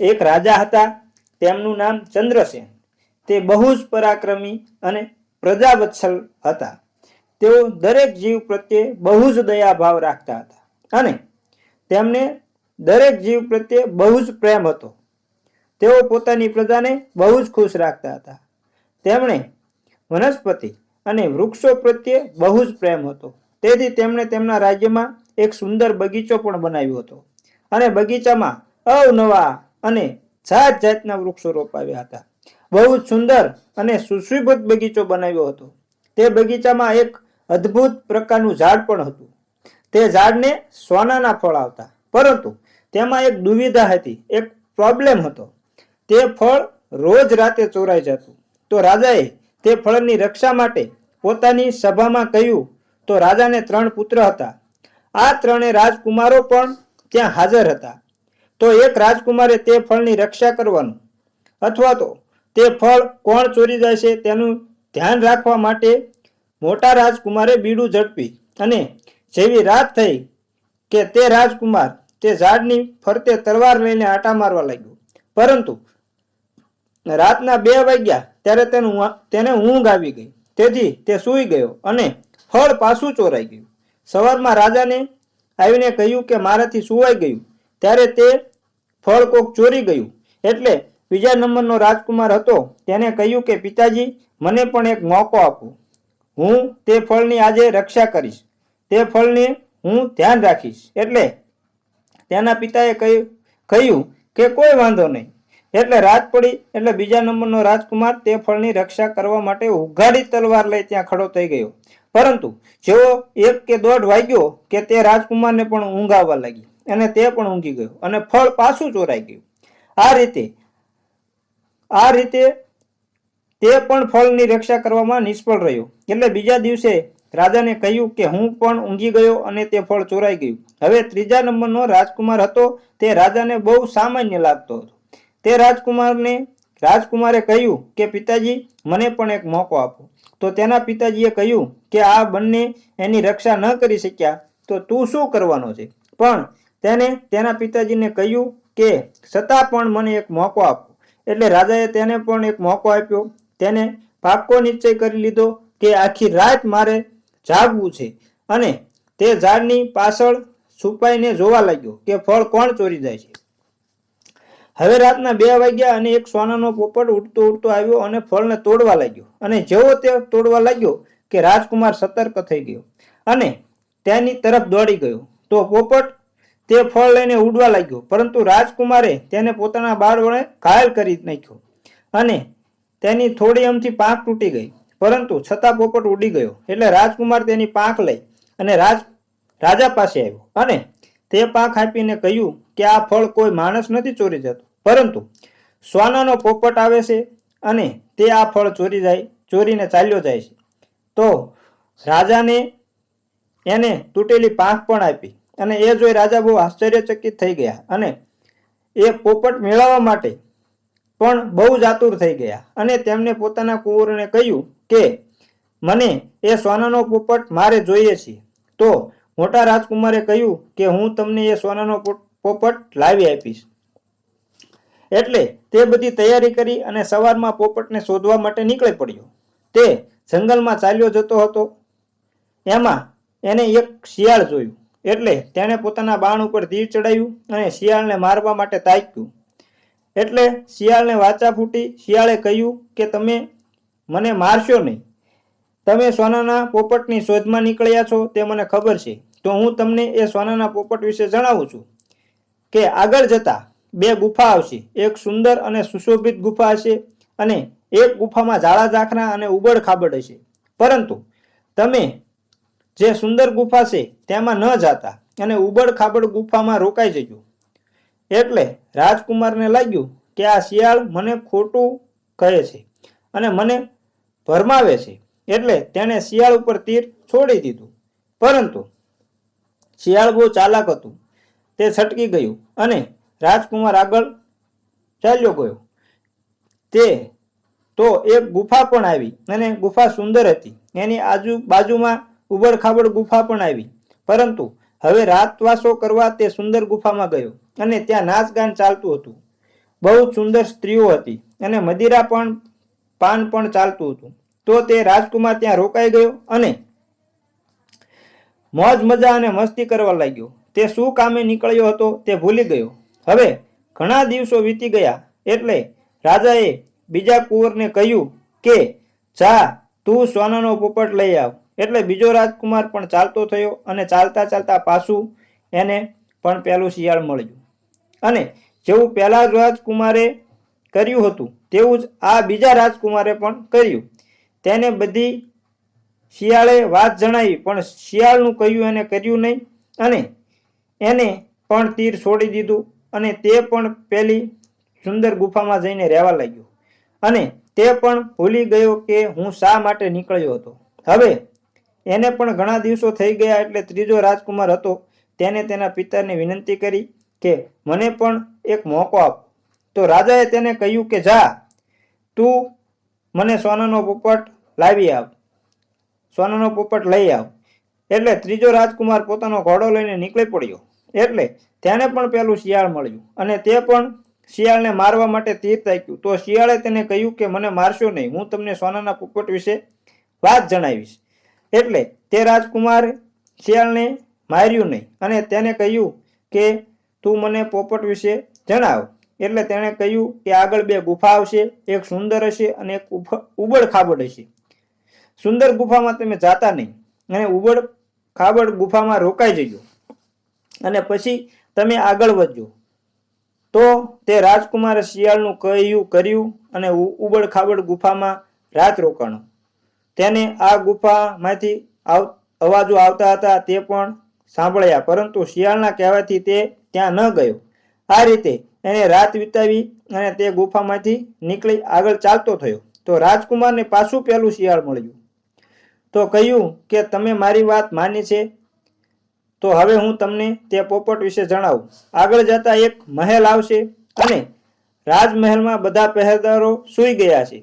એક રાજા હતા, તેમનું નામ ચંદ્રસેન. તે બહુ જ પરાક્રમી અને પ્રજાવત્સલ હતા. તેઓ દરેક જીવ પ્રત્યે બહુ જ દયાભાવ રાખતા હતા અને તેમને દરેક જીવ પ્રત્યે બહુ જ પ્રેમ હતો. તેઓ પોતાની પ્રજાને બહુ જ ખુશ રાખતા હતા. તેમણે વનસ્પતિ અને વૃક્ષો પ્રત્યે બહુ જ પ્રેમ હતો. તેથી તેમણે તેમના રાજ્યમાં એક સુંદર બગીચો પણ બનાવ્યો હતો અને બગીચામાં અવનવા અને જાત જાતના વૃક્ષો રોપાવ્યા હતા. બહુ જ સુંદર અને સુશોભિત બગીચો બનાવ્યો હતો. તે બગીચામાં એક અદ્ભુત પ્રકારનું ઝાડ પણ હતું. તે ઝાડને સોનાના ફળ આવતા. પરંતુ તેમાં એક દુવિધા હતી. એક પ્રોબ્લેમ હતો. તે ફળ રોજ રાતે ચોરાઈ જતું. તો રાજાએ તે ફળની રક્ષા માટે પોતાની સભામાં કહ્યું, તો રાજાને ત્રણ પુત્ર હતા. આ ત્રણે રાજકુમારો પણ ત્યાં હાજર હતા. તો એક રાજકુમારે તે ફળની રક્ષા કરવાનું. અથવા તો તે ફળ કોણ ચોરી જાય છે તેનું ધ્યાન રાખવા માટે મોટા રાજકુમારે બીડું ઝડપી અને જેવી રાત થઈ કે તે રાજકુમાર તે ઝાડની ફરતે તલવાર લઈને આટા મારવા લાગ્યો. પરંતુ રાતના બે વાગ્યા ત્યારે તેનું તેને ઊંઘ આવી ગઈ. તેથી તે સૂઈ ગયો અને ફળ પાછું ચોરાઈ ગયું. સવારમાં રાજાને આવીને કહ્યું કે મારાથી સુવાઈ ગયું. ત્યારે તે ફળ કોક ચોરી ગયું. એટલે બીજા નંબરનો રાજકુમાર હતો, તેને કહ્યું કે, પિતાજી, મને પણ એક મોકો આપો. હું તે ફળની આજે રક્ષા કરીશ. તે ફળને હું ધ્યાન રાખીશ. એટલે તેના પિતાએ કહ્યું કહ્યું કે, કોઈ વાંધો નહીં. એટલે રાત પડી, એટલે બીજા નંબરનો રાજકુમાર તે ફળની રક્ષા કરવા માટે ઉઘાડી તલવાર લઈ ત્યાં ખડો થઈ ગયો. પરંતુ જેવો એક કે દોઢ વાગ્યો કે તે રાજકુમારને પણ ઊંઘ આવવા લાગી. અને તે પણ ઊંઘી ગયો અને ફળ પાછું ચોરાઈ ગયું. આ રીતે આ રીતે તે પણ ફળની રક્ષા કરવામાં નિષ્ફળ રહ્યો. એટલે બીજા દિવસે રાજાને કહ્યું કે હું પણ ઊંઘી ગયો અને તે ફળ ચોરાઈ ગયું. હવે ત્રીજા નંબરનો રાજકુમાર હતો, તે રાજાને બહુ સામાન્ય લાગતો હતો. તે રાજકુમારને, રાજકુમારે કહ્યું કે, પિતાજી, મને પણ એક મોકો આપો. તો તેના પિતાજીએ કહ્યું કે, આ બંને એની રક્ષા ન કરી શક્યા, તો તું શું કરવાનો છે? પણ તેને તેના પિતાજીને કહ્યું કે છતાં પણ મને એક મોકો આપો. એટલે રાજાએ તેને પણ એક મોકો આપ્યો. તેને પાક્કો નિશ્ચય કરી લીધો કે આખી રાત મારે જાગવું છે અને તે ઝાડની પાછળ છુપાઈને જોવા લાગ્યો કે ફળ કોણ ચોરી જાય છે. હવે રાતના બે વાગ્યા અને એક સોનાનો પોપટ ઉડતો ઉડતો આવ્યો અને ફળને તોડવા લાગ્યો. અને જેવો તે તોડવા લાગ્યો કે રાજકુમાર સતર્ક થઈ ગયો અને તેની તરફ દોડી ગયો. તો પોપટ તે ફળ લઈને ઉડવા લાગ્યો. પરંતુ રાજકુમારે તેને પોતાના બાળ વડે ઘાયલ કરી નાખ્યો અને તેની થોડી અમથી પાંખ તૂટી ગઈ. પરંતુ છતાં પોપટ ઉડી ગયો. એટલે રાજકુમાર તેની પાંખ લઈ અને રાજ, રાજા પાસે આવ્યો અને તે પાંખ આપીને કહ્યું કે આ ફળ કોઈ માણસ નથી ચોરી જતો. પરંતુ સોનાનો પોપટ આવે છે અને તે આ ફળ ચોરી જાય, ચોરીને ચાલ્યો જાય છે. તો રાજાને એને તૂટેલી પાંખ પણ આપી. અને એ જોઈ રાજા બહુ આશ્ચર્યચકિત થઈ ગયા અને એ પોપટ મેળવવા માટે પણ બહુ જ આતુર થઈ ગયા. અને તેમને પોતાના કુંવરને કહ્યું કે, મને એ સોનાનો પોપટ મારે જોઈએ છે. તો મોટા રાજકુમારે કહ્યું કે, હું તમને એ સોનાનો પોપટ લાવી આપીશ. એટલે તે બધી તૈયારી કરી અને સવારમાં પોપટને શોધવા માટે નીકળી પડ્યો. તે જંગલમાં ચાલ્યો જતો હતો. એમાં એને એક શિયાળ જોયું. એટલે તેણે પોતાના બાણ ઉપર તીર ચડાવ્યું અને શિયાળને મારવા માટે તાક્યું એટલે શિયાળને વાચા ફૂટી શિયાળે કહ્યું કે, તમે મને મારશો નહીં. તમે સોનાના પોપટની શોધમાં નીકળ્યા છો તે મને ખબર છે. તો હું તમને એ સોનાના પોપટ વિશે જણાવું છું કે આગળ જતા બે ગુફા આવશે. એક સુંદર અને સુશોભિત ગુફા હશે અને એક ગુફામાં ઝાડા ઝાંખરા અને ઉબડ ખાબડ હશે. પરંતુ તમે જે સુંદર ગુફા છે તેમાં ન જાતા અને ઉબડ ખાબડ ગુફામાં રોકાઈ જજો. એટલે રાજકુમારને લાગ્યું કે આ શિયાળ મને ખોટું કહે છે અને મને ભરમાવે છે. એટલે તેણે શિયાળ ઉપર તીર છોડી દીધું. પરંતુ શિયાળ બહુ ચાલાક હતું. તે છટકી ગયું અને રાજકુમાર આગળ ચાલ્યો ગયો. તે તો એક ગુફા પણ આવી અને ગુફા સુંદર હતી. એની આજુબાજુમાં ઉબડખાબડ ઉબડ ખાબડ ગુફા પણ આવી. પરંતુ હવે રાતવાસો કરવા તે સુંદર ગુફામાં ગયો અને ત્યાં નાચગાન ચાલતું હતું. બહુ સુંદર સ્ત્રીઓ હતી અને મદિરા પણ, પાન પણ ચાલતું હતું. તો તે રાજકુમાર ત્યાં રોકાઈ ગયો અને મોજ, મજા અને મસ્તી કરવા લાગ્યો. તે શું કામે નીકળ્યો હતો તે ભૂલી ગયો. હવે ઘણા દિવસો વીતી ગયા એટલે રાજાએ બીજા કુંવરને કહ્યું કે, જા, તું સોનાનો પોપટ લઈ આવ. એટલે બીજો રાજકુમાર પણ ચાલતો થયો અને ચાલતા ચાલતા પાછું એને પણ પહેલું શિયાળ મળ્યું. અને જેવું પહેલા રાજકુમારે કર્યું હતું, તેવું જ આ બીજા રાજકુમારે પણ કર્યું. તેને બધી શિયાળે વાત જણાવી, પણ શિયાળનું કહ્યું એને કર્યું નહીં અને એને પણ તીર છોડી દીધું અને તે પણ પેલી સુંદર ગુફામાં જઈને રહેવા લાગ્યો. અને તે પણ ભૂલી ગયો કે હું શા માટે નીકળ્યો હતો. હવે એને પણ ઘણા દિવસો થઈ ગયા એટલે ત્રીજો રાજકુમાર હતો. તેને તેના પિતાને વિનંતી કરી કે, મને પણ એક મોકો આપ. તો રાજાએ તેને કહ્યું કે, જા, તું મને સોનાનો પોપટ લાવી આવ. સોનાનો પોપટ લઈ આવ. એટલે ત્રીજો રાજકુમાર પોતાનો ઘોડો લઈને નીકળી પડ્યો. એટલે તેને પણ પેલું શિયાળ મળ્યું અને તે પણ શિયાળને મારવા માટે તીર તાક્યું. તો શિયાળે તેને કહ્યું કે, મને મારશો નહીં. હું તમને સોનાના પોપટ વિશે વાત જણાવીશ. એટલે તે રાજકુમાર શિયાળને માર્યું નહીં. અને તેને કહ્યું કે, તું મને પોપટ વિશે જણાવ. એટલે તેણે કહ્યું કે, આગળ બે ગુફા આવશે. એક સુંદર હશે અને એક ઉબડ ખાબડ હશે. સુંદર ગુફામાં તમે જાતા નહીં. અને ઉબડ ખાબડ ગુફામાં રોકાઈ જજો. અને પછી તમે આગળ વધજો. તો તે રાજકુમારે શિયાળનું કહ્યું, કર્યું અને ઉબડ ખાબડ ગુફામાં રાત રોકાણો. તેને આ ગુફામાંથી અવાજો આવતા હતા તે પણ સાંભળ્યા, પરંતુ શિયાળના કહેવાથી તે ત્યાં ન ગયો. આ રીતે એને રાત વિતાવી અને તે ગુફામાંથી નીકળી આગળ ચાલતો થયો. તો રાજકુમારને પાછું પહેલું શિયાળ મળ્યું. તો કહ્યું કે, તમે મારી વાત માની છે? તો હવે હું તમને તે પોપટ વિશે જણાવું. આગળ જતા એક મહેલ આવશે અને રાજમહેલમાં બધા પહેરદારો સૂઈ ગયા છે.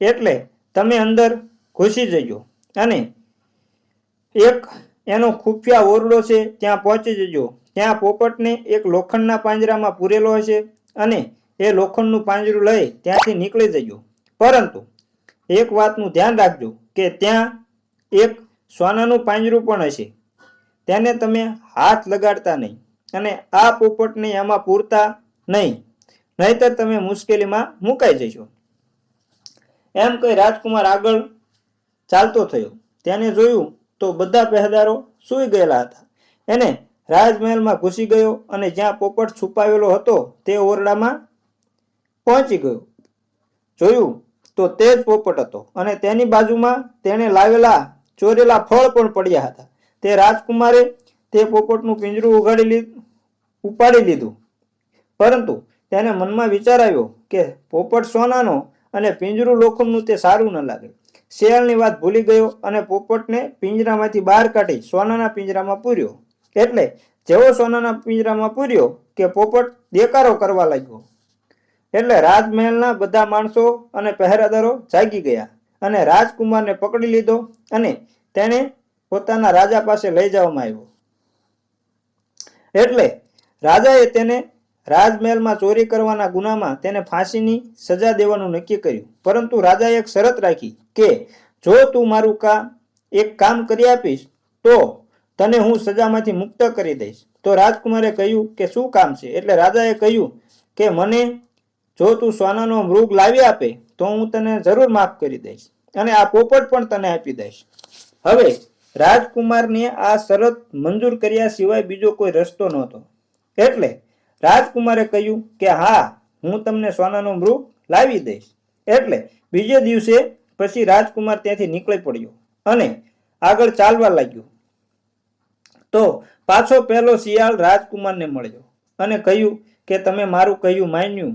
એટલે તમે અંદર ઘૂસી જજો. અને એક એનો ખુફિયા ઓરડો છે, ત્યાં પહોંચી જજો. ત્યાં પોપટને એક લોખંડના પાંજરામાં પૂરેલો હશે અને એ લોખંડનું પાંજરું લઈ ત્યાંથી નીકળી જજો. પરંતુ એક વાતનું ધ્યાન રાખજો કે ત્યાં એક સોનાનું પાંજરું પણ હશે. તેને તમે હાથ લગાડતા નહીં અને આ પોપટને એમાં પૂરતા નહીં. નહીતર તમે મુશ્કેલીમાં મુકાઈ જશો. એમ કહી રાજકુમાર આગળ ચાલતો થયો. તેને જોયું તો બધા પહેરદારો સૂઈ ગયેલા હતા. એને રાજમહેલમાં ઘૂસી ગયો અને જ્યાં પોપટ છુપાવેલો હતો તે ઓરડામાં પહોંચી ગયો. જોયું તો તે જ પોપટ હતો અને તેની બાજુમાં તેણે લાવેલા ચોરેલા ફળ પણ પડ્યા હતા. તે રાજકુમારે તે પોપટનું પિંજરું ઉગાડી લીધું ઉપાડી લીધું. પરંતુ તેને મનમાં વિચાર આવ્યો કે પોપટ સોનાનો અને પિંજરું લોખંડનું તે સારું ન લાગે. શિયાળની વાત ભૂલી ગયો અને પોપટને પિંજરામાંથી બહાર કાઢી સોનાના પિંજરામાં પૂર્યો. એટલે જેવો સોનાના પિંજરામાં પૂર્યો કે પોપટ દેકારો કરવા લાગ્યો. એટલે રાજમહેલના બધા માણસો અને પહેરાદારો જાગી ગયા અને રાજકુમારને પકડી લીધો અને તેને પોતાના રાજા પાસે લઈ જવામાં આવ્યો. એટલે રાજાએ તેને રાજમહેલમાં ચોરી કરવાના ગુનામાં તેને ફાંસીની સજા દેવાનું નક્કી કર્યું. પરંતુ રાજાએ એક શરત રાખી કે જો તું મારું કામ એક કામ કરી આપીશ, તો તને હું સજામાંથી મુક્ત કરી દઈશ. તો રાજકુમારે કહ્યું કે શું કામ છે? એટલે રાજાએ કહ્યું કે મને જો તું સોનાનો મૃગ લાવી આપે, તો હું તને જરૂર માફ કરી દઈશ અને આ પોપટ પણ તને આપી દઈશ. હવે રાજકુમારને આ શરત મંજૂર કર્યા સિવાય બીજો કોઈ રસ્તો નહોતો. એટલે રાજકુમારે કહ્યું કે હા, હું તમને સોનાનો મૃગ લાવી દઈશ. એટલે બીજે દિવસે પછી રાજકુમાર ત્યાંથી નીકળી પડ્યો અને આગળ ચાલવા લાગ્યો. તો પાછો પહેલો શિયાળ રાજકુમારને મળ્યો અને કહ્યું કે તમે મારું કહ્યું માન્યું.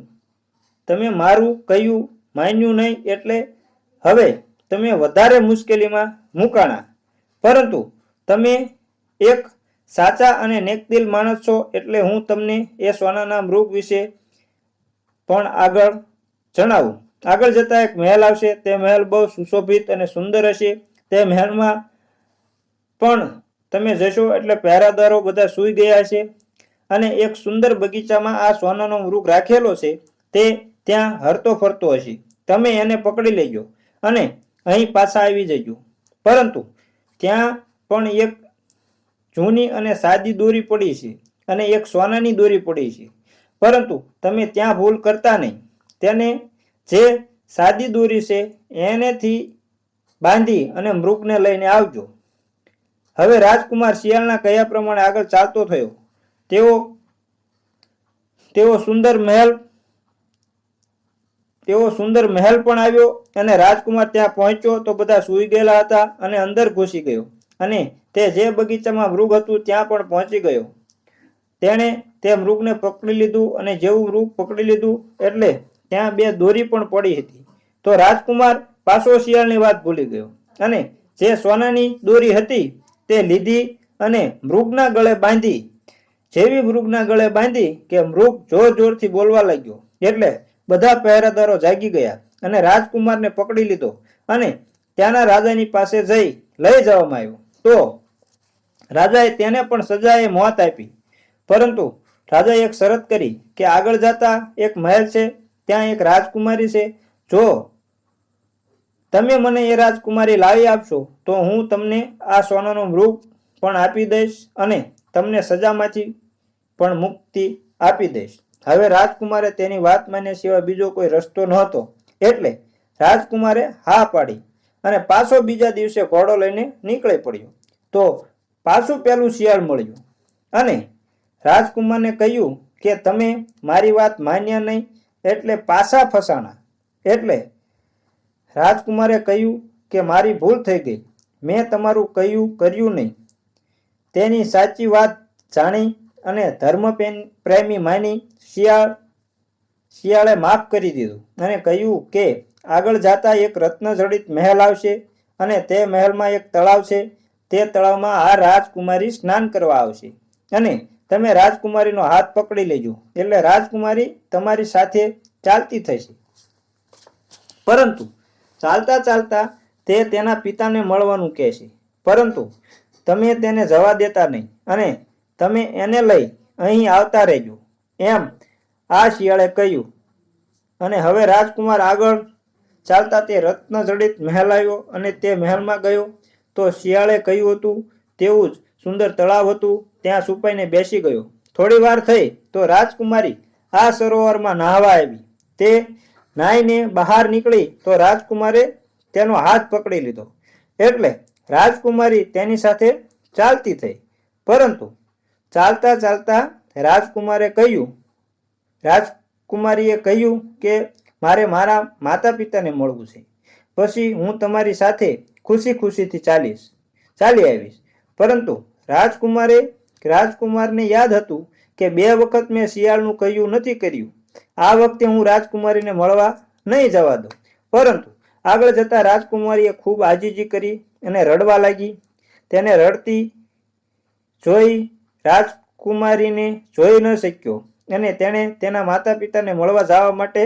તમે મારું કહ્યું માન્યું નહીં એટલે હવે તમે વધારે મુશ્કેલીમાં મૂકાણા. પરંતુ તમે એક સાચા અને નેકદિલ માણસ છો એટલે હું તમને એ સોનાના મૃગ વિશે પણ આગળ જણાવું. આગળ જતા એક મહેલ આવશે. તે મહેલ બહુ સુશોભિત અને સુંદર હશે. તે મહેલમાં પણ તમે જશો એટલે પહેરાદારો બધા સૂઈ ગયા છે અને એક સુંદર બગીચામાં આ સોનાનો મૃગ રાખેલો છે. તે ત્યાં હરતો ફરતો હશે. તમે એને પકડી લેજો અને અહીં પાછા આવી જજો. પરંતુ ત્યાં પણ એક જૂની અને સાદી દોરી પડી છે અને એક સોનાની દોરી પડી છે. પરંતુ તમે ત્યાં ભૂલ કરતા નહીં. તેને જે સાદી દોરી છે એનેથી બાંધી અને મૃગને લઈને આવજો. હવે રાજકુમાર શિયાળના કહ્યા પ્રમાણે આગળ ચાલતો થયો? તેઓ તેઓ સુંદર મહેલ તેઓ સુંદર મહેલ પણ આવ્યો અને રાજકુમાર ત્યાં પહોંચ્યો તો બધા સૂઈ ગયેલા હતા અને અંદર ઘૂસી ગયો. અને તે જે બગીચામાં મૃગ હતું ત્યાં પણ પહોંચી ગયો. તેણે તે મૃગને પકડી લીધું અને જેવું મૃગ પકડી લીધું એટલે ત્યાં બે દોરી પણ પડી હતી. તો રાજકુમાર પાછો શિયાળની વાત ભૂલી ગયો અને જે સોનાની દોરી હતી તે લીધી અને મૃગના ગળે બાંધી, જેવી મૃગના ગળે બાંધી કે મૃગ જોર જોરથી બોલવા લાગ્યો. એટલે બધા પહેરાદારો જાગી ગયા અને રાજકુમારને પકડી લીધો અને ત્યાંના રાજાની પાસે જઈ લઈ જવામાં આવ્યો. તો રાજાએ તેને પણ સજાએ મોત આપી. પરંતુ રાજાએ એક શરત કરી કે આગળ જતા એક મહેલ છે, ત્યાં એક રાજકુમારી છે. જો તમે મને એ રાજકુમારી લાવી આપશો, તો હું તમને આ સોનાનો મૃગ પણ આપી દઈશ અને તમને સજામાંથી પણ મુક્તિ આપી દઈશ. હવે રાજકુમારે તેની વાત માન્યા સિવાય બીજો કોઈ રસ્તો નહોતો. એટલે રાજકુમારે હા પાડી. અને પાછો બીજા દિવસે ઘોડો લઈને નીકળી પડ્યો. તો પાછું પેલું શિયાળ મળ્યું. અને રાજકુમારને કહ્યું કે તમે મારી વાત માન્યા નહીં, એટલે પાછા ફસાણા. એટલે રાજકુમારે કહ્યું કે મારી ભૂલ થઈ ગઈ. મેં તમારું કહ્યું, કર્યું નહીં. તેની સાચી વાત જાણી અને ધર્મ પ્રેમી માની શિયાળ, શિયાળે માફ કરી દીધું અને કહ્યું કે આગળ જતા એક રત્નજડિત મહેલ આવશે અને તે મહેલમાં એક તળાવ છે તે તળાવમાં આ રાજકુમારી સ્નાન કરવા આવશે. અને તમે રાજકુમારીનો હાથ પકડી લેજો. એટલે રાજકુમારી તમારી સાથે ચાલતી થશે. પરંતુ ચાલતા ચાલતા તે તેના પિતાને મળવાનું કહે છે. પરંતુ તમે તેને જવા દેતા નહીં અને તમે એને લઈ અહીં આવતા રહેજો. એમ આ શિયાળે કહ્યું. અને હવે રાજકુમાર આગળ ચાલતા તે રત્ન જડિત મહેલ આવ્યો અને તે મહેલમાં ગયો. તો શિયાળે કહ્યું હતું, તેવું જ સુંદર તળાવ હતું, ત્યાં સુપાઈને બેસી ગયો. થોડી વાર થઈ, તો રાજકુમારી આ સરોવરમાં નાહવા આવી. તે નાહીને બહાર નીકળી, તો રાજકુમારે તેનો હાથ પકડી લીધો. એટલે રાજકુમારી તેની સાથે ચાલતી થઈ. પરંતુ ચાલતા ચાલતા રાજકુમારે કહ્યું, રાજકુમારીએ કહ્યું કે મારે મારા માતા પિતાને મળવું છે. પછી હું તમારી સાથે ખુશી ખુશીથી ચાલીશ, ચાલી આવીશ. પરંતુ રાજકુમારે, રાજકુમારને યાદ હતું કે બે વખત મેં શિયાળનું કહ્યું નથી કર્યું. આ વખતે હું રાજકુમારીને મળવા નહીં જવા દઉં. પરંતુ આગળ જતા રાજકુમારીએ ખૂબ આજીજી કરી અને રડવા લાગી. તેને રડતી જોઈ રાજકુમારીને જોઈ ન શક્યો અને તેણે તેના માતા પિતાને મળવા જવા માટે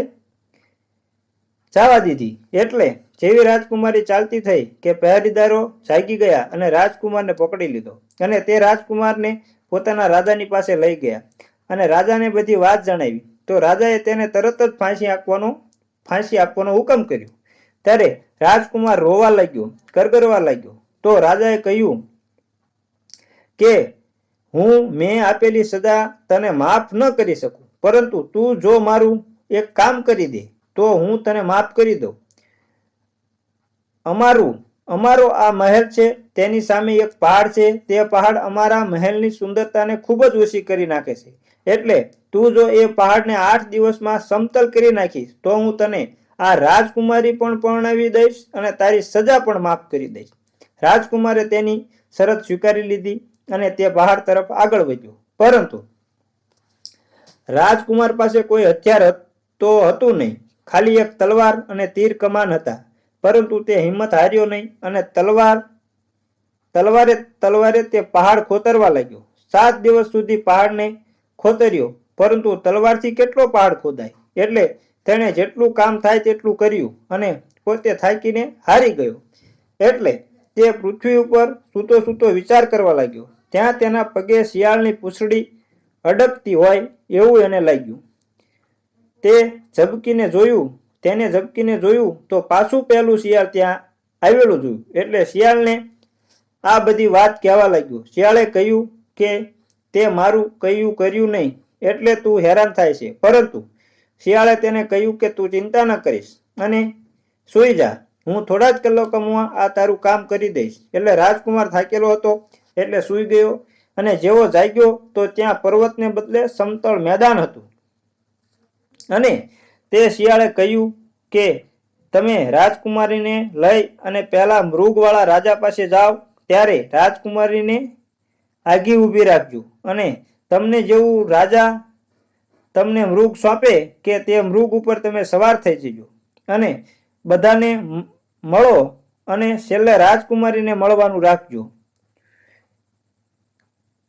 જવા દીધી. એટલે જેવી રાજકુમારી ચાલતી થઈ કે પહેરીદારો જાગી ગયા અને રાજકુમારને પકડી લીધો. અને તે રાજકુમારને પોતાના રાજાની પાસે લઈ ગયા. અને રાજાને બધી વાત જણાવી. તો રાજાએ તેને તરત જ ફાંસી આપવાનો ફાંસી આપવાનો હુકમ કર્યો. ત્યારે રાજકુમાર રોવા લાગ્યો, કરગરવા લાગ્યો. તો રાજાએ કહ્યું કે, હું, મેં આપેલી સજા તને માફ ન કરી શકું. પરંતુ તું જો મારું એક કામ કરી દે તો હું તને માફ કરી દઉં. અમારું, અમારો આ મહેલ છે, તેની સામે એક પહાડ છે, તે પહાડ અમારા મહેલની સુંદરતાને ખૂબ જ ઓછી કરી નાખે છે. એટલે તું જો એ પહાડને આઠ દિવસમાં સમતલ કરી નાખીશ, તો હું તને આ રાજકુમારી પણ પરણાવી દઈશ અને તારી સજા પણ માફ કરી દઈશ. રાજકુમારે તેની શરત સ્વીકારી લીધી અને તે પહાડ તરફ આગળ વધ્યો. પરંતુ રાજકુમાર પાસે કોઈ હથિયાર તો હતું નહીં. ખાલી એક તલવાર અને તીર કમાન હતા. પરંતુ તે હિંમત હાર્યો નહીં અને તલવાર, તલવારે તલવારે તે પહાડ ખોતરવા લાગ્યો. સાત દિવસ સુધી પહાડને ખોતર્યો, પરંતુ તલવારથી કેટલો પહાડ ખોદાય? એટલે તેણે જેટલું કામ થાય તેટલું કર્યું અને પોતે થાકીને હારી ગયો. એટલે તે પૃથ્વી ઉપર સૂતો સૂતો વિચાર કરવા લાગ્યો. ત્યાં તેના પગે શિયાળની પૂંછડી અડકતી હોય એવું એને લાગ્યું. તે ઝબકીને જોયું, તેને ઝબકીને જોયું તો પાછું પહેલું શિયાળ ત્યાં આવેલું જોયું એટલે શિયાળને આ બધી વાત કહેવા લાગ્યું. શિયાળે કહ્યું કે તે મારું કહ્યું કર્યું નહીં, એટલે તું હેરાન થાય છે. પરંતુ શિયાળે તેને કહ્યું કે તું ચિંતા ન કરીશ અને સૂઈ જા. હું થોડા જ કલાકોમાં આ તારું કામ કરી દઈશ. એટલે રાજકુમાર થાકેલો હતો, એટલે સૂઈ ગયો અને જેવો જાગ્યો તો ત્યાં પર્વતને બદલે સમતળ મેદાન હતું. અને તે શિયાળે કહ્યું કે, તમે રાજકુમારીને લઈ અને પહેલા મૃગવાળા રાજા પાસે જાઓ, ત્યારે રાજકુમારીને આગી ઊભી રાખજો. અને તમને જેવું રાજા તમને મૃગ સોંપે કે તે મૃગ ઉપર તમે સવાર થઈ જજો. અને બધાને મળો અને છેલ્લે રાજકુમારીને મળવાનું રાખજો.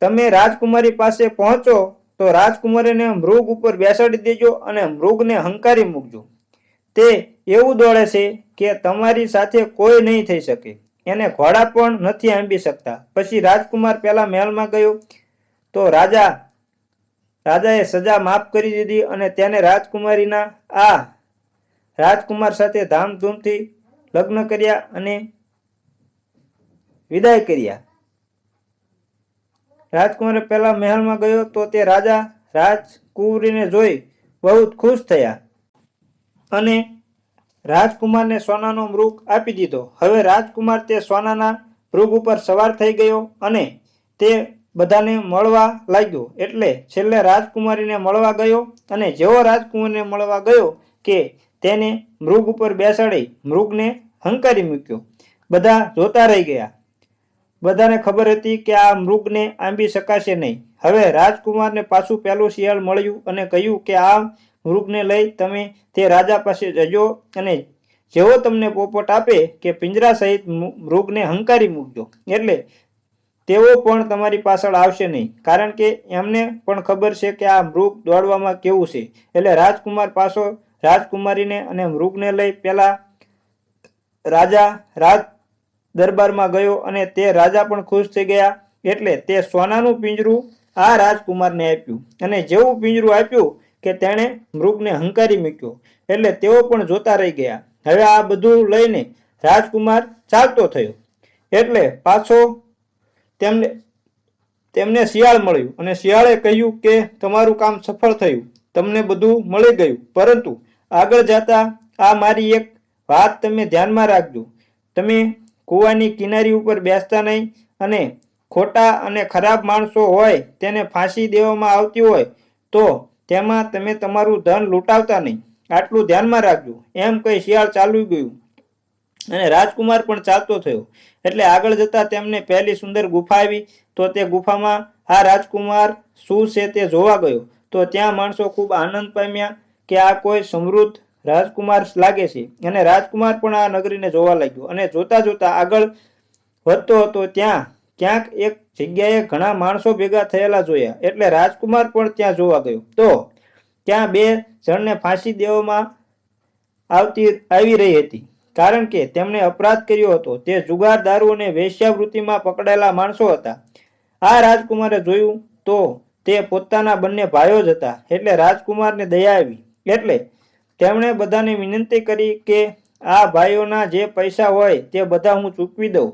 તમે રાજકુમારી પાસે પહોંચો તો રાજકુમારીને મૃગ ઉપર બેસાડી દેજો અને મૃગને હંકારી મૂકજો. તે એવું દોડે છે કે તમારી સાથે કોઈ નહીં થઈ શકે. એને ઘોડા પણ નથી આંબી શકતા. પછી રાજકુમાર પહેલા મહેલમાં ગયો. તો રાજા, રાજાએ સજા માફ કરી દીધી અને તેને રાજકુમારીના આ રાજકુમાર સાથે ધામધૂમથી લગ્ન કર્યા અને વિદાય કર્યા. રાજકુમારે પહેલા મહેલમાં ગયો તો તે રાજા રાજકુંવરીને જોઈ બહુ ખુશ થયા અને રાજકુમારને સોનાનો મૃગ આપી દીધો. હવે રાજકુમાર તે સોનાના મૃગ ઉપર સવાર થઈ ગયો અને તે બધાને મળવા લાગ્યો. એટલે છેલ્લે રાજકુમારીને મળવા ગયો અને જેવો રાજકુમારીને મળવા ગયો કે તેને મૃગ ઉપર બેસાડી, મૃગને હંકારી મૂક્યો. બધા જોતા રહી ગયા. બધાને ખબર હતી કે આ મૃગને આંબી શકાશે નહીં. હવે રાજકુમારને પાછું પહેલું શિયાળ મળ્યું અને કહ્યું કે આ મૃગને લઈ તમે તે રાજા પાસે જજો અને જેવો તમને પોપટ આપે કે પિંજરા સહિત મૃગને હંકારી મૂકજો. એટલે તેઓ પણ તમારી પાછળ આવશે નહીં. કારણ કે એમને પણ ખબર છે કે આ મૃગ દોડવામાં કેવું છે. એટલે રાજકુમાર પાછો રાજકુમારીને અને મૃગને લઈ પહેલાં રાજા રાજ દરબારમાં ગયો અને તે રાજા પણ ખુશ થઈ ગયા એટલે તે સોનાનું પિંજરું આ રાજકુમારને આપ્યું. અને જેવું પિંજરું આપ્યું કે તેણે મૃગને હંકારી મૂક્યો. એટલે તેઓ પણ જોતા રહી ગયા. હવે આ બધું લઈને રાજકુમાર ચાલતો થયો. એટલે પાછો તેમને તેમને શિયાળ મળ્યું અને શિયાળે કહ્યું કે તમારું કામ સફળ થયું. તમને બધું મળી ગયું. પરંતુ આગળ જતા આ મારી એક વાત તમે ધ્યાનમાં રાખજો. તમે કૂવાની કિનારી ઉપર બેસતા નહીં અને ખોટા અને ખરાબ માણસો હોય તેને ફાંસી દેવામાં આવતી હોય તો તેમાં તમે તમારું ધન લૂંટાવતા નહીં. આટલું ધ્યાનમાં રાખજો. એમ કહી શિયાળ ચાલુ ગયું અને રાજકુમાર પણ ચાલતો થયો. એટલે આગળ જતા તેમને પહેલી સુંદર ગુફા આવી તો તે ગુફામાં આ રાજકુમાર શું છે તે જોવા ગયો. તો ત્યાં માણસો ખૂબ આનંદ પામ્યા કે આ કોઈ સમૃદ્ધ રાજકુમાર લાગે છે. અને રાજકુમાર પણ આ નગરીને જોવા લાગ્યો. અને જોતા જોતા આગળ વધતો હતો ત્યાં. ક્યાંક એક જગ્યાએ ઘણા માણસો ભેગા થયેલા જોયા. એટલે રાજકુમાર પણ ત્યાં જોવા ગયો. તો ત્યાં બે જણને ફાંસી દેવામાં આવતી, આવી રહી હતી. કારણ કે તેમણે અપરાધ કર્યો હતો. તે જુગાર દારૂ અને વેશ્યાવૃત્તિમાં પકડાયેલા માણસો હતા. આ રાજકુમારે જોયું તો તે પોતાના બંને ભાઈઓ જ હતા. એટલે રાજકુમારને દયા આવી. એટલે તેમણે બધાને વિનંતી કરી કે આ ભાઈઓના જે પૈસા હોય તે બધા હું ચૂકવી દઉં.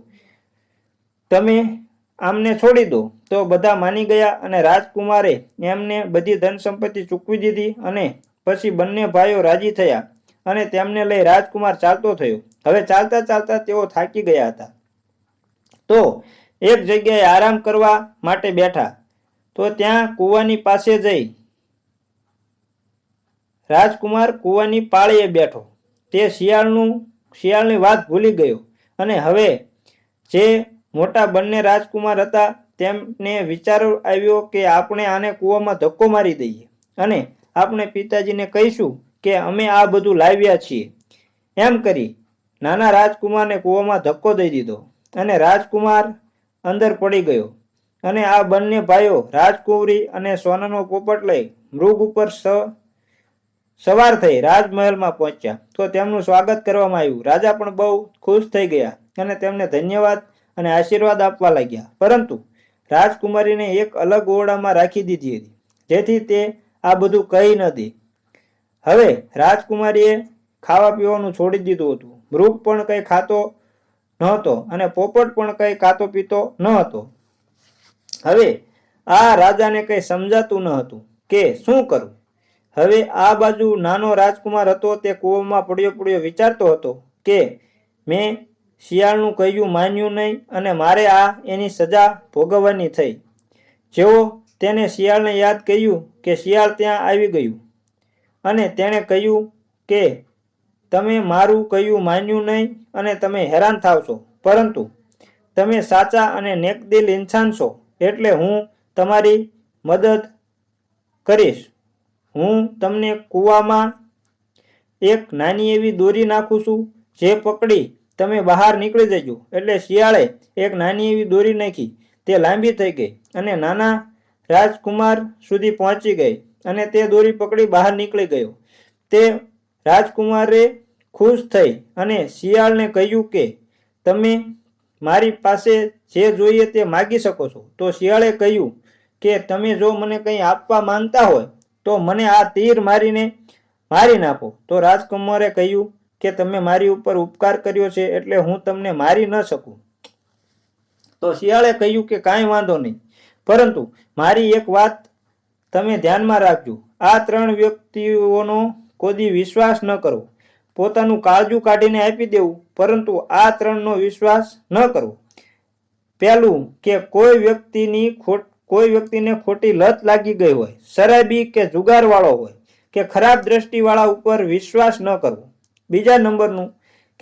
તમે આમને છોડી દો. તો બધા માની ગયા અને રાજકુમારે એમને બધી ધન સંપત્તિ ચૂકવી દીધી અને પછી બંને ભાઈઓ રાજી થયા અને તેમને લઈ રાજકુમાર ચાલતો થયો. હવે ચાલતા ચાલતા તેઓ થાકી ગયા હતા. તો એક જગ્યાએ આરામ કરવા માટે બેઠા. તો ત્યાં કૂવાની પાસે જઈ રાજકુમાર કૂવાની પાળીએ બેઠો. તે શિયાળનું, શિયાળની વાત ભૂલી ગયો. અને હવે જે મોટા બંને રાજકુમાર હતા તેમને વિચાર આવ્યો કે આપણે આને કૂવામાં ધક્કો મારી દઈએ. અને આપણે પિતાજીને કહીશું કે અમે આ બધું લાવ્યા છીએ. એમ કરી નાના રાજકુમારને કૂવામાં ધક્કો દઈ દીધો અને રાજકુમાર અંદર પડી ગયો. અને આ બંને ભાઈઓ રાજકુંવરી અને સોનાનો પોપટ લઈ મૃગ ઉપર સ સવાર થઈ રાજમહેલમાં પહોંચ્યા. તો તેમનું સ્વાગત કરવામાં આવ્યું. રાજા પણ બહુ ખુશ થઈ ગયા અને તેમને ધન્યવાદ અને આશીર્વાદ આપવા લાગ્યા. પરંતુ રાજકુમારીને એક અલગ ઓરડામાં રાખી દીધી હતી, જેથી તે આ બધું કહી ન દે. હવે રાજકુમારીએ ખાવા પીવાનું છોડી દીધું હતું. મૃગ પણ કંઈ ખાતો નહોતો અને પોપટ પણ કંઈ ખાતો પીતો ન હતો હવે આ રાજાને કંઈ સમજાતું ન હતું કે શું કરવું હવે આ બાજુ નાનો રાજકુમાર હતો, તે કૂવામાં પડ્યો પડ્યો વિચારતો હતો કે, મેં શિયાળનું કહ્યું માન્યું નહીં અને મારે આ એની સજા ભોગવવાની થઈ. જેવો તેને શિયાળને યાદ કર્યું કે શિયાળ ત્યાં આવી ગયું અને તેણે કહ્યું કે, તમે મારું કહ્યું માન્યું નહીં અને તમે હેરાન થાવશો પરંતુ તમે સાચા અને નેકદિલ ઇન્સાન છો. એટલે હું તમારી મદદ કરીશ. હું તમને કૂવામાં એક નાની એવી દોરી નાખું છું, જે પકડી તમે બહાર નીકળી જજો. એટલે શિયાળે એક નાની એવી દોરી નાખી, તે લાંબી થઈ ગઈ અને નાના રાજકુમાર સુધી પહોંચી ગઈ અને તે દોરી પકડી બહાર નીકળી ગયો. તે રાજકુમારે ખુશ થઈ અને શિયાળને કહ્યું કે, તમે મારી પાસે જે જોઈએ તે માગી શકો છો. તો શિયાળે કહ્યું કે, તમે જો મને કંઈ આપવા માંગતા હોય તો મને આ તીર મારીને મારી નાખો. તો રાજકુમારે કહ્યું કે તમે મારી ઉપર ઉપકાર કર્યો છે એટલે હું તમને મારી ન શકું. તો શિયાળે કહ્યું કે કાંઈ વાંધો નહીં. પરંતુ મારી એક વાત તમે ધ્યાનમાં રાખજો. આ ત્રણ વ્યક્તિઓનો કોદી વિશ્વાસ ન કરવો પોતાનું કાળજું કાઢીને આપી દેવું. પરંતુ આ ત્રણનો વિશ્વાસ ન કરવો પહેલું કે કોઈ વ્યક્તિની ખોટ કોઈ વ્યક્તિને ખોટી લત લાગી ગઈ હોય, શરાબી કે જુગારવાળો હોય, કે ખરાબ દ્રષ્ટિવાળા ઉપર વિશ્વાસ ન કરવો. બીજા નંબરનું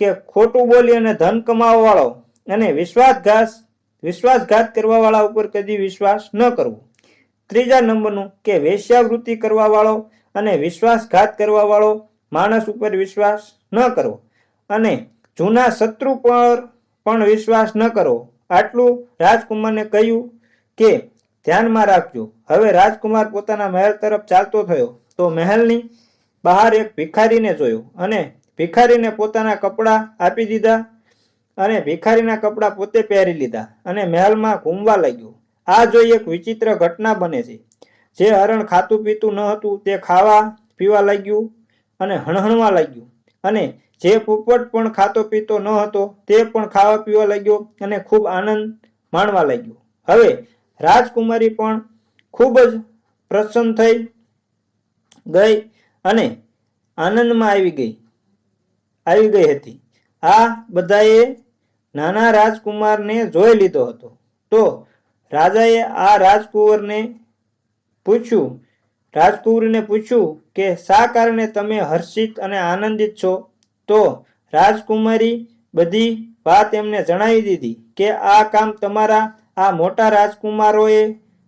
કે ખોટું બોલી અને ધન કમાવાવાળો અને વિશ્વાસઘાત વિશ્વાસઘાત કરવાવાળા ઉપર કદી વિશ્વાસ ન કરવો. ત્રીજા નંબરનું કે વેશ્યાવૃત્તિ કરવાવાળો અને વિશ્વાસઘાત કરવાવાળો માણસ ઉપર વિશ્વાસ ન કરવો. અને જૂના શત્રુ પર પણ વિશ્વાસ ન કરવો. આટલું રાજકુમારને કહ્યું કે ધ્યાનમાં રાખજો. હવે રાજકુમાર પોતાના મહેલ તરફ ચાલતો થયો તો મહેલની બહાર એક ભિખારીને જોયો અને ભિખારીને પોતાના કપડાં આપી દીધા અને ભિખારીના કપડાં પોતે પહેરી લીધા અને મહેલમાં ઘૂમવા લાગ્યો. આ જોઈ એક વિચિત્ર ઘટના બને છે. જે હરણ ખાતું પીતું ન હતું તે ખાવા પીવા લાગ્યું અને હણહણવા લાગ્યું અને જે પોપટ પણ ખાતો પીતો ન હતો તે પણ ખાવા પીવા લાગ્યો અને ખૂબ આનંદ માણવા લાગ્યો. હવે રાજકુમારી પણ ખૂબ જ પ્રસન્ન થઈ ગઈ અને આનંદમાં આવી ગઈ આવી ગઈ હતી. આ બધાએ નાના રાજકુમારને જોઈ લીધો હતો. તો રાજાએ આ રાજકુંવરને પૂછ્યું, રાજકુંવરીને પૂછ્યું કે શા કારણે તમે હર્ષિત અને આનંદિત છો? તો રાજકુમારી બધી વાત એમને જણાવી દીધી કે આ કામ તમારા આ મોટા રાજકુમારોએ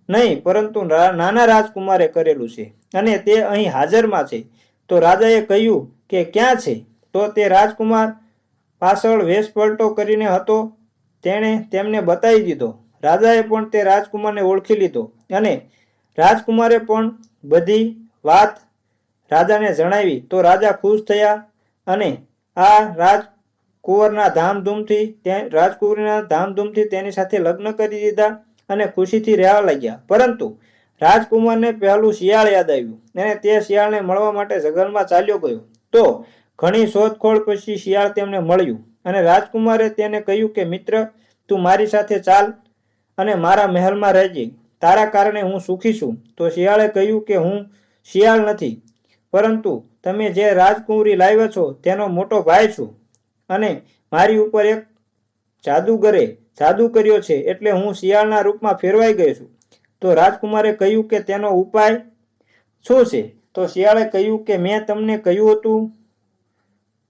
નહીં, પરંતુ નાના રાજકુમારે કરેલું છે અને તે અહીં હાજરમાં છે. તો રાજાએ કહ્યું કે ક્યાં છે? તો તે રાજકુમાર પાછળ વેશ પલટો કરીને હતો. તેણે તેમને બતાવી દીધો. રાજાએ પણ તે રાજકુમારને ઓળખી લીધો અને રાજકુમારે પણ બધી વાત રાજાને જણાવી. તો રાજા ખુશ થયા અને આ રાજકુંવરના ધામધૂમથી તે, રાજકુંવરીના ધામધૂમથી તેની સાથે લગ્ન કરી દીધા અને ખુશીથી રહેવા લાગ્યા. પરંતુ રાજકુમારને પહેલું શિયાળ યાદ આવ્યું અને તે શિયાળને મળવા માટે જંગલમાં ચાલ્યો ગયો. તો ઘણી શોધખોળ પછી શિયાળ તેમને મળ્યું અને રાજકુમારે તેને કહ્યું કે, મિત્ર, તું મારી સાથે ચાલ અને મારા મહેલમાં રહેજે. તારા કારણે હું સુખી છું. તો શિયાળે કહ્યું કે, હું શિયાળ નથી, પરંતુ તમે જે રાજકુંવરી લાવ્યા છો તેનો મોટો ભાઈ છું. અને મારી ઉપર એક જાદુગરે જાદુ કર્યો છે એટલે હું શિયાળના રૂપમાં ફેરવાઈ ગયો છું. તો રાજકુમારે કહ્યું કે તેનો ઉપાય શું છે? તો શિયાળે કહ્યું કે મેં તમને કહ્યું હતું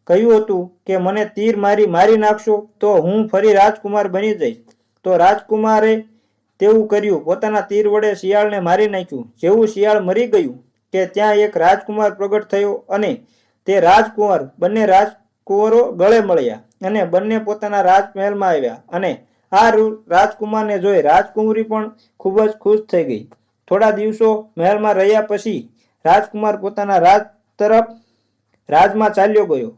કહ્યું હતું કે મને તીર મારી મારી નાખશો, તો હું ફરી રાજકુમાર બની જઈશ. તો રાજકુમારે તેવું કર્યું. પોતાના તીર વડે શિયાળને મારી નાખ્યું. જેવું શિયાળ મરી ગયું કે ત્યાં એક રાજકુમાર પ્રગટ થયો અને તે રાજકુમાર, બંને રાજકુંવરો ગળે મળ્યા અને બંને પોતાના રાજમહેલમાં આવ્યા અને આ રાજકુમારને જોઈ રાજકુંવરી પણ ખૂબ જ ખુશ થઈ ગઈ. થોડા દિવસો મહેલમાં રહ્યા પછી રાજકુમાર પોતાના રાજ તરફ રાજમાં ચાલ્યો ગયો.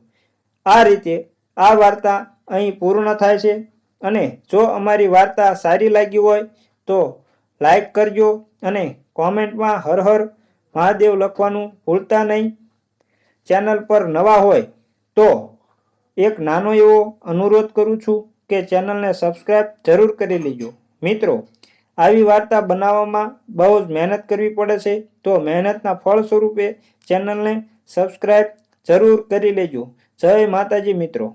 આ રીતે આ વાર્તા અહીં પૂર્ણ થાય છે અને જો અમારી વાર્તા સારી લાગી હોય તો લાઈક કરજો અને કોમેન્ટમાં હર હર મહાદેવ લખવાનું ભૂલતા નહીં. ચેનલ પર નવા હોય તો એક નાનો એવો અનુરોધ કરું છું કે ચેનલને સબસ્ક્રાઇબ જરૂર કરી લેજો. મિત્રો, આવી વાર્તા બનાવવામાં બહુ જ મહેનત કરવી પડે છે, તો મહેનતના ફળ સ્વરૂપે ચેનલને સબસ્ક્રાઇબ જરૂર કરી લેજો. જય માતાજી મિત્રો.